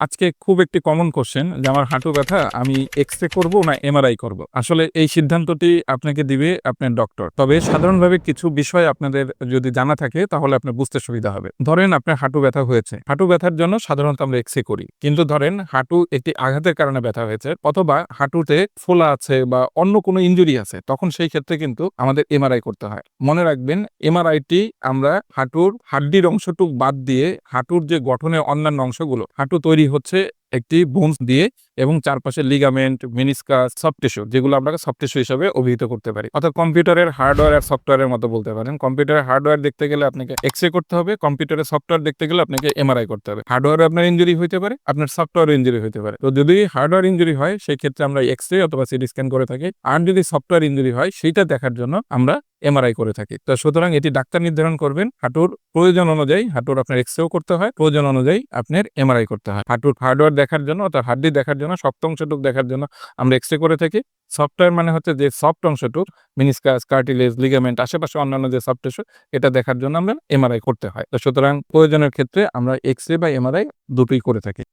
আজকে খুব একটি কমন কোশ্চেন যে আমার হাঁটু ব্যথা আমি এক্স রে করব না এমআরআই করব? আসলে এই সিদ্ধান্তটি আপনাকে দিবে আপনার ডক্টর তবে সাধারণভাবে কিছু বিষয় আপনাদের যদি জানা থাকে, তাহলে আপনার বুঝতে সুবিধা হবে। ধরেন আপনার হাঁটু ব্যথা হয়েছে। হাঁটু ব্যথার জন্য সাধারণত আমরা এক্স রে করি। কিন্তু ধরেন হাঁটু একটি আঘাতের কারণে ব্যথা হয়েছে, অথবা হাঁটুতে ফোলা আছে বা অন্য কোনো ইনজুরি আছে, তখন সেই ক্ষেত্রে কিন্তু আমাদের এমআরআই করতে হয়। মনে রাখবেন এমআরআইটি আমরা হাঁটুর হাড্ডির অংশটুক বাদ দিয়ে হাঁটুর যে গঠনের অন্যান্য অংশগুলো, হাঁটু তৈরি হচ্ছে একটি বোনস দিয়ে এবং চারপাশে লিগামেন্ট মিনিসকাস সফট টিস্যু যেগুলো আমরা সফট টিস্যু হিসাবে অভিহিত করতে পারি। অর্থাৎ কম্পিউটারের হার্ডওয়্যার আর সফটওয়্যারের মতো বলতে পারেন। কম্পিউটারের হার্ডওয়্যার দেখতে গেলে আপনাকে এক্স রে করতে হবে। কম্পিউটারের সফটওয়্যার দেখতে গেলে আপনাকে এমআরআই করতে হবে। হার্ডওয়্যারে আপনার ইঞ্জুরি হতে পারে, আপনার সফটওয়্যার ইঞ্জুরি হতে পারে। তো যদি হার্ডওয়্যার ইঞ্জুরি হয় সেই ক্ষেত্রে আমরা এক্স রে অথবা সিটি স্ক্যান করে থাকি। আর যদি সফটওয়্যার ইঞ্জুরি হয়, সেইটা দেখার জন্য আমরা এমআরআই করে থাকি। তো সুতরাং এটি ডাক্তার নির্ধারণ করবেন, হাঁটুর প্রয়োজন অনুযায়ী হাঁটুর আপনার এক্স করতে হয়, প্রয়োজন অনুযায়ী আপনার এমআরআই করতে হয়। হাঁটুর হার্ডওয়্যার দেখার জন্য অর্থাৎ হাড্ডি দেখার জন্য সপ্ত অংশটুক দেখার জন্য আমরা এক্স করে থাকি। সফটওয়্যার মানে হচ্ছে যে সফট অংশটুক মিনিসকাস কার্টিলেজ লিগামেন্ট আশেপাশে অন্যান্য যে সফট টিস্যু এটা দেখার জন্য আমরা এমআরআই করতে হয়। তো সুতরাং প্রয়োজনের ক্ষেত্রে আমরা এক্স রে বা এমআরআই দুটোই করে থাকি।